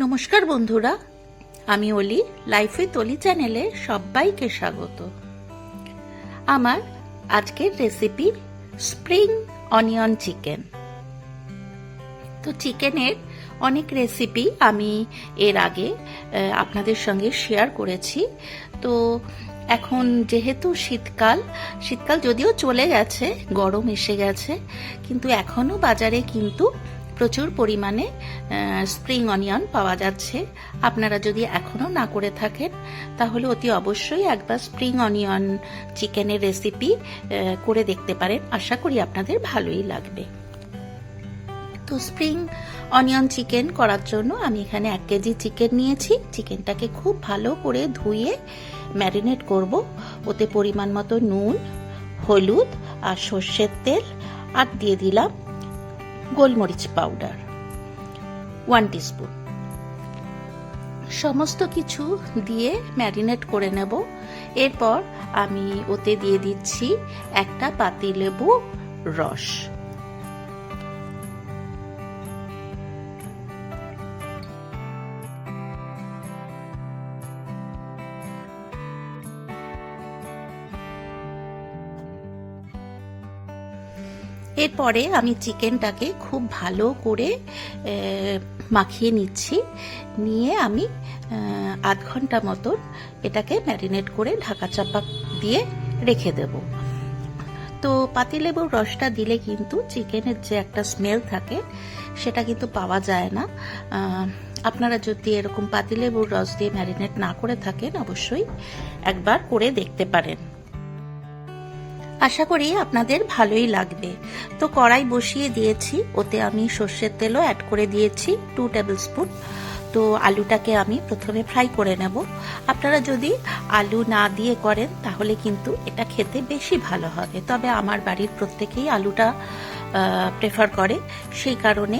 নমস্কার বন্ধুরা, আমি অলি লাইফে তলি চ্যানেলে সবাইকে স্বাগত। আমার আজকের রেসিপি স্প্রিং অনিয়ন চিকেন তো চিকেনের অনেক রেসিপি আমি এর আগে আপনাদের সঙ্গে শেয়ার করেছি। তো এখন যেহেতু শীতকাল শীতকাল যদিও চলে গেছে, গরম এসে গেছে, কিন্তু এখনও বাজারে কিন্তু প্রচুর পরিমাণে স্প্রিং অনিয়ন পাওয়া যাচ্ছে। আপনারা যদি এখনও না করে থাকেন, তাহলে অতি অবশ্যই একবার স্প্রিং অনিয়ন চিকেনের রেসিপি করে দেখতে পারেন। আশা করি আপনাদের ভালোই লাগবে। তো স্প্রিং অনিয়ন চিকেন করার জন্য আমি এখানে এক কেজি চিকেন নিয়েছি। চিকেনটাকে খুব ভালো করে ধুয়ে ম্যারিনেট করব। ওতে পরিমাণ মতো নুন, হলুদ আর সর্ষের তেল, আর দিয়ে দিলাম গোলমরিচ পাউডার। ওয়ান টিস্পুন সমস্ত কিছু দিয়ে ম্যারিনেট করে নেব। এরপর আমি ওতে দিয়ে দিচ্ছি একটা পাতিলেবু রস। এরপরে আমি চিকেনটাকে খুব ভালো করে মাখিয়ে নিচ্ছি। নিয়ে আমি আধ ঘণ্টা মতন এটাকে ম্যারিনেট করে ঢাকা চাপা দিয়ে রেখে দেব। তো পাতিলেবুর রসটা দিলে কিন্তু চিকেনের যে একটা স্মেল থাকে, সেটা কিন্তু পাওয়া যায় না। আপনারা যদি এরকম পাতিলেবুর রস দিয়ে ম্যারিনেট না করে থাকেন, অবশ্যই একবার করে দেখতে পারেন। আশা করি আপনাদের ভালোই লাগবে। তো কড়াই বসিয়ে দিয়েছি, ওতে আমি সর্ষের তেলও অ্যাড করে দিয়েছি টু টেবিল স্পুন তো আলুটাকে আমি প্রথমে ফ্রাই করে নেব। আপনারা যদি আলু না দিয়ে করেন, তাহলে কিন্তু এটা খেতে বেশি ভালো হবে। তবে আমার বাড়ির প্রত্যেকেই আলুটা প্রেফার করে। সেই কারণে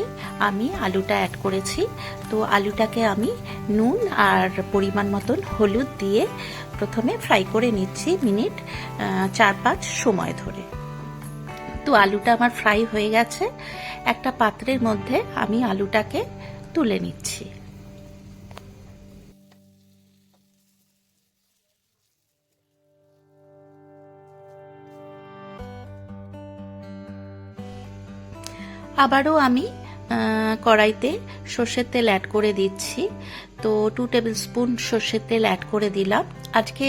আমি আলুটা অ্যাড করেছি। তো আলুটাকে আমি নুন আর পরিমাণ মতন হলুদ দিয়ে প্রথমে ফ্রাই করে নিচ্ছি মিনিট চার পাঁচ সময় ধরে। তো আলুটা আমার ফ্রাই হয়ে গেছে। একটা পাত্রের মধ্যে আমি আলুটাকে তুলে নিচ্ছি। আবারও আমি কড়াইতে সর্ষের তেল অ্যাড করে দিচ্ছি। তো টু টেবিল স্পুন সর্ষের তেল অ্যাড করে দিলাম। আজকে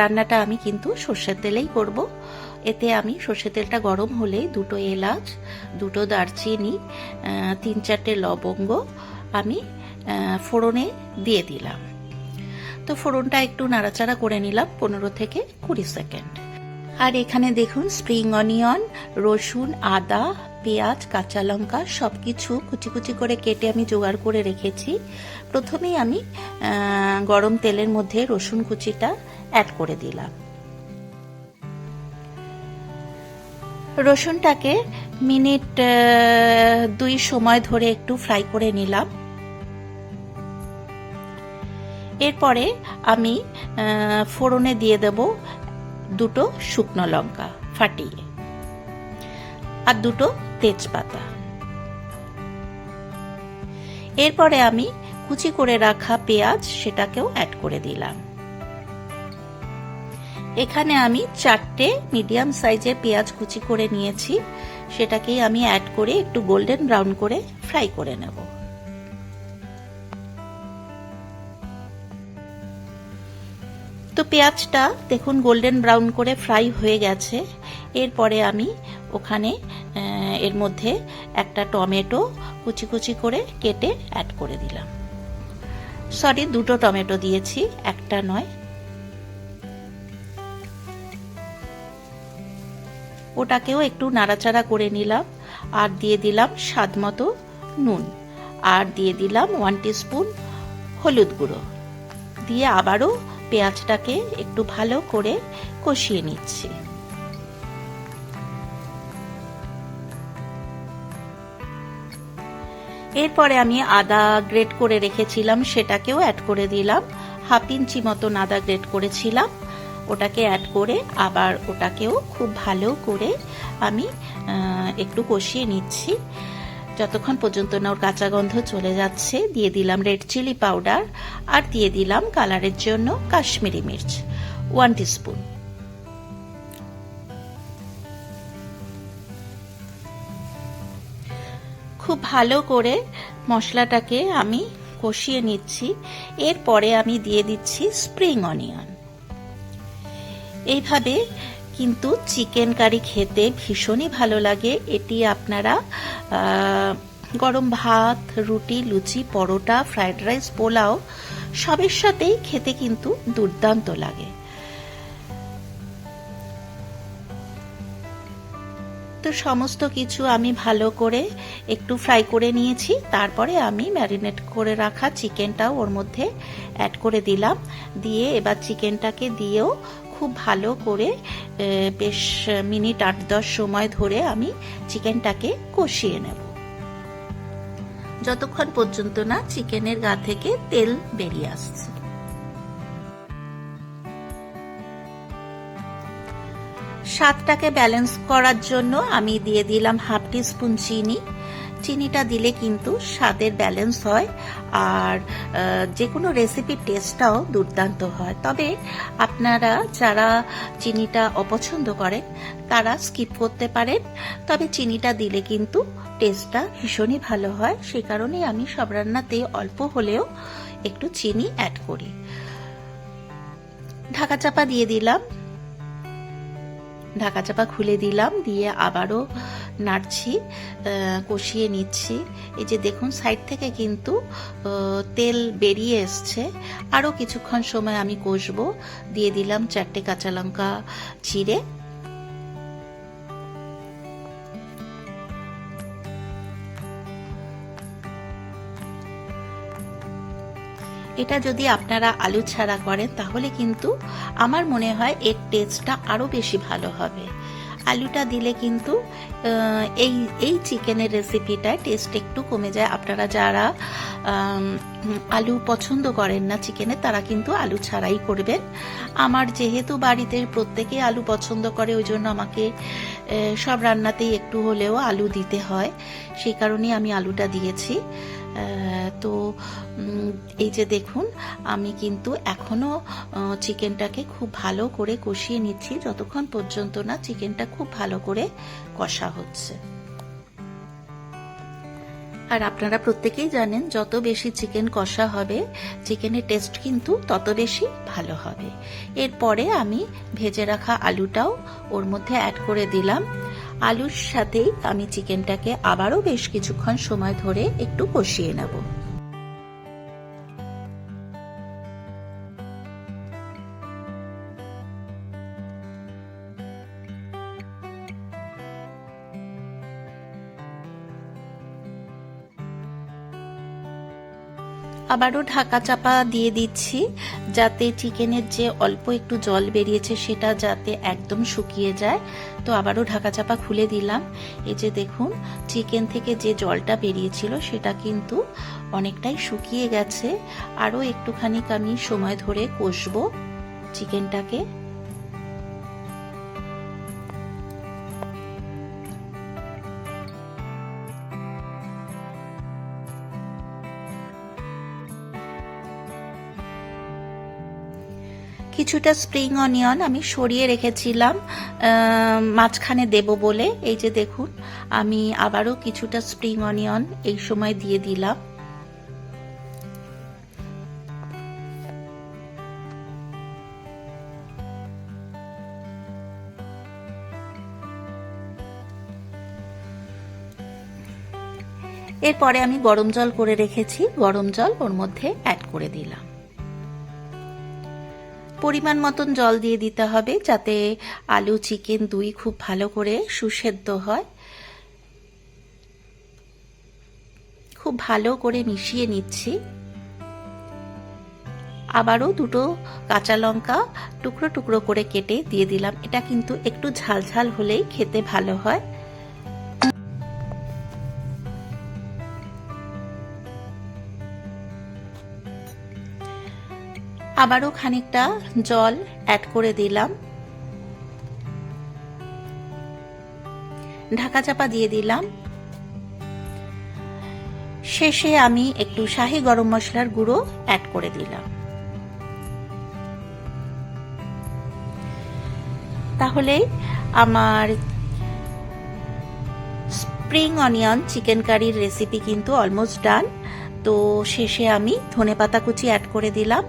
রান্নাটা আমি কিন্তু সর্ষের তেলেই করব। এতে আমি সর্ষের তেলটা গরম হলেই দুটো এলাচ, দুটো দারচিনি তিন চারটে লবঙ্গ আমি ফোড়নে দিয়ে দিলাম। তো ফোড়নটা একটু নাড়াচাড়া করে নিলাম পনেরো থেকে কুড়ি সেকেন্ড। আর এখানে দেখুন, স্প্রিং অনিয়ন, রসুন, আদা পেঁয়াজ, কাঁচা লঙ্কা সব কিছু কুচি কুচি করে কেটে আমি জোগাড় করে রেখেছি। প্রথমেই আমি গরম তেলের মধ্যে রসুন কুচিটা অ্যাড করে দিলাম। রসুনটাকে মিনিট দুই সময় ধরে একটু ফ্রাই করে নিলাম। এরপরে আমি ফোড়নে দিয়ে দেব দুটো শুকনো লঙ্কা ফাটিয়ে। আর দুটো তেজপাতা। এরপরে আমি কুচি করে রাখা পেঁয়াজ সেটাকেও অ্যাড করে দিলাম। এখানে আমি চারটে মিডিয়াম সাইজের পেঁয়াজ কুচি করে নিয়েছি, সেটাকেই আমি অ্যাড করে একটু গোল্ডেন ব্রাউন করে ফ্রাই করে নেব। তো পেঁয়াজটা দেখুন গোল্ডেন ব্রাউন করে ফ্রাই হয়ে গেছে। এরপরে আমি ওখানে এর মধ্যে একটা টমেটো কুচি কুচি করে কেটে অ্যাড করে দিলাম। সরি দুটো টমেটো দিয়েছি, একটা নয়। ওটাকেও একটু নাড়াচাড়া করে নিলাম, আর দিয়ে দিলাম স্বাদ মতো নুন। আর দিয়ে দিলাম ওয়ান স্পুন হলুদ গুঁড়ো। দিয়ে আবারও পেঁয়াজটাকে একটু ভালো করে কষিয়ে নিচ্ছি। এরপরে আমি আদা গ্রেট করে রেখেছিলাম, সেটাকেও অ্যাড করে দিলাম। হাফ ইঞ্চি মতন আদা গ্রেট করেছিলাম, ওটাকে অ্যাড করে আবার ওটাকেও খুব ভালো করে আমি একটু কষিয়ে নিচ্ছি। যতক্ষণ পর্যন্ত না ওর কাঁচা গন্ধ চলে যাচ্ছে, দিয়ে দিলাম রেড চিলি পাউডার আর দিয়ে দিলাম কালারের জন্য কাশ্মীরি মির্চ ওয়ান টিস্পুন খুব ভালো করে মশলাটাকে আমি কষিয়ে নিচ্ছি, এরপরে আমি দিয়ে দিচ্ছি স্প্রিং অনিয়ন এইভাবে কিন্তু চিকেন কারি খেতে ভীষণই ভালো লাগে। এটি আপনারা গরম ভাত, রুটি, লুচি, পরোটা, ফ্রাইড রাইস, পোলাও, সবের সাথেই খেতে কিন্তু দুর্দান্ত লাগে। তো সমস্ত কিছু আমি ভালো করে একটু ফ্রাই করে নিয়েছি। তারপরে আমি ম্যারিনেট করে রাখা চিকেনটাও ওর মধ্যে অ্যাড করে দিলাম। দিয়ে এবার চিকেনটাকে দিয়েও খুব ভালো করে বেশ মিনিট আট দশ সময় ধরে আমি চিকেনটাকে কষিয়ে নেব। যতক্ষণ পর্যন্ত না চিকেনের গা থেকে তেল বেরিয়ে আসছে। স্বাদটাকে ব্যালেন্স করার জন্য আমি দিয়ে দিলাম হাফ টি স্পুন চিনি। চিনিটা দিলে কিন্তু স্বাদের ব্যালেন্স হয় আর যে কোনো রেসিপির টেস্টটাও দুর্দান্ত হয়। তবে আপনারা যারা চিনিটা অপছন্দ করেন, তারা স্কিপ করতে পারেন। তবে চিনিটা দিলে কিন্তু টেস্টটা ভীষণই ভালো হয়। সেই কারণেই আমি সব রান্নাতে অল্প হলেও একটু চিনি অ্যাড করি। ঢাকা চাপা দিয়ে দিলাম। ঢাকা চাপা খুলে দিলাম, দিয়ে আবারও নাড়ছি কষিয়ে নিচ্ছি। এই যে দেখুন, সাইড থেকে কিন্তু তেল বেরিয়ে এসছে। আরও কিছুক্ষণ সময় আমি কষবো। দিয়ে দিলাম চারটে কাঁচা লঙ্কা চিড়ে এটা যদি আপনারা আলু ছাড়া করেন, তাহলে কিন্তু আমার মনে হয় এর টেস্টটা আরও বেশি ভালো হবে। আলুটা দিলে কিন্তু এই এই চিকেনের রেসিপিটায় টেস্ট একটু কমে যায়। আপনারা যারা আলু পছন্দ করেন না চিকেনে, তারা কিন্তু আলু ছাড়াই করবেন। আমার যেহেতু বাড়িতে প্রত্যেকে আলু পছন্দ করে, ওই জন্য আমাকে সব রান্নাতেই একটু হলেও আলু দিতে হয়। সেই কারণেই আমি আলুটা দিয়েছি। তো এই যে দেখুন, আমি কিন্তু এখনও চিকেনটাকে খুব ভালো করে কষিয়ে নিচ্ছি। যতক্ষণ পর্যন্ত না চিকেনটা খুব ভালো করে কষা হচ্ছে। আর আপনারা প্রত্যেকেই জানেন, যত বেশি চিকেন কষা হবে চিকেনের টেস্ট কিন্তু তত বেশি ভালো হবে। এরপরে আমি ভেজে রাখা আলুটাও ওর মধ্যে অ্যাড করে দিলাম। আলুর সাথেই আমি চিকেনটাকে আবারও বেশ কিছুক্ষণ সময় ধরে একটু কষিয়ে নেব। আবারও ঢাকা চাপা দিয়ে দিচ্ছি, যাতে চিকেনের যে অল্প একটু জল বেরিয়েছে সেটা যাতে একদম শুকিয়ে যায়। তো আবারও ঢাকা চাপা খুলে দিলাম। এই যে দেখুন, চিকেন থেকে যে জলটা বেরিয়েছিল সেটা কিন্তু অনেকটাই শুকিয়ে গেছে। আরও একটুখানি আমি সময় ধরে কষবো চিকেনটাকে। কিছুটা স্প্রিং অনিয়ন আমি সরিয়ে রেখেছিলাম মাঝখানে দেব বলে। এই যে দেখুন, আমি আবারও কিছুটা স্প্রিং অনিয়ন এই সময় দিয়ে দিলাম। এরপরে আমি গরম জল করে রেখেছি, গরম জল ওর মধ্যে অ্যাড করে দিলাম। পরিমাণ মতন জল দিয়ে দিতে হবে যাতে আলু, চিকেন দুই খুব ভালো করে সুসেদ্ধ হয়। খুব ভালো করে মিশিয়ে নিচ্ছি। আবারও দুটো কাঁচা লঙ্কা টুকরো টুকরো করে কেটে দিয়ে দিলাম। এটা কিন্তু একটু ঝাল ঝাল হলেই খেতে ভালো হয়। আবারও খানিকটা জল অ্যাড করে দিলাম। ঢাকা চাপা দিয়ে দিলাম। শেষে আমি একটু শাহি গরম মশলার গুঁড়ো অ্যাড করে দিলাম। তাহলেই আমার স্প্রিং অনিয়ন চিকেন কারির রেসিপি কিন্তু অলমোস্ট ডান তো শেষে আমি ধনে পাতা কুচি অ্যাড করে দিলাম।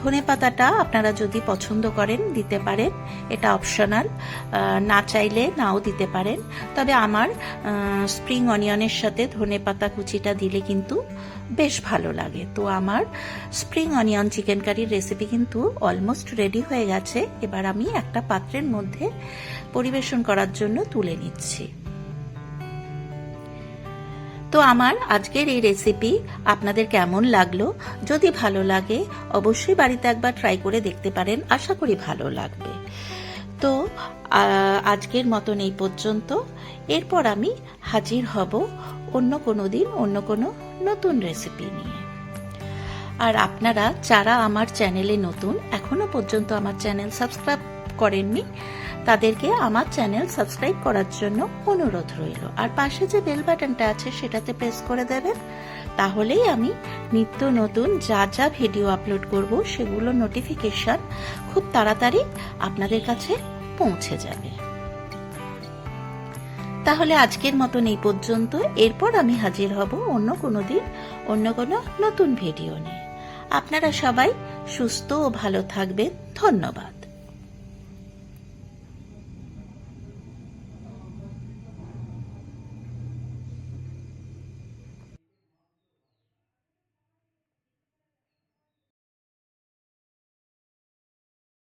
ধনে পাতাটা আপনারা যদি পছন্দ করেন দিতে পারেন, এটা অপশনাল না চাইলে নাও দিতে পারেন। তবে আমার স্প্রিং অনিয়নের সাথে ধনে পাতা কুচিটা দিলে কিন্তু বেশ ভালো লাগে। তো আমার স্প্রিং অনিয়ন চিকেন কারির রেসিপি কিন্তু অলমোস্ট রেডি হয়ে গেছে। এবার আমি একটা পাত্রের মধ্যে পরিবেশন করার জন্য তুলে নিচ্ছি। তো আমার আজকের এই রেসিপি আপনাদের কেমন লাগল? যদি ভালো লাগে, অবশ্যই বাড়িতে একবার ট্রাই করে দেখতে পারেন। আশা করি ভালো লাগবে। তো আজকের মতন এই পর্যন্ত। এরপর আমি হাজির হব অন্য কোনো দিন, অন্য কোনো নতুন রেসিপি নিয়ে। আর আপনারা, যারা আমার চ্যানেলে নতুন, এখনও পর্যন্ত আমার চ্যানেল সাবস্ক্রাইব করেননি, তাদেরকে আমার চ্যানেল সাবস্ক্রাইব করার জন্য অনুরোধ রইল। আর পাশে যে বেল বাটনটা আছে সেটাতে প্রেস করে দেবেন, তাহলেই আমি নিত্য নতুন যা যা ভিডিও আপলোড করব সেগুলো নোটিফিকেশন খুব তাড়াতাড়ি আপনাদের কাছে পৌঁছে যাবে। তাহলে আজকের মতন এই পর্যন্ত। এরপর আমি হাজির হব অন্য কোনো দিন, অন্য কোনো নতুন ভিডিও নিয়ে। আপনারা সবাই সুস্থ ও ভালো থাকবেন। ধন্যবাদ।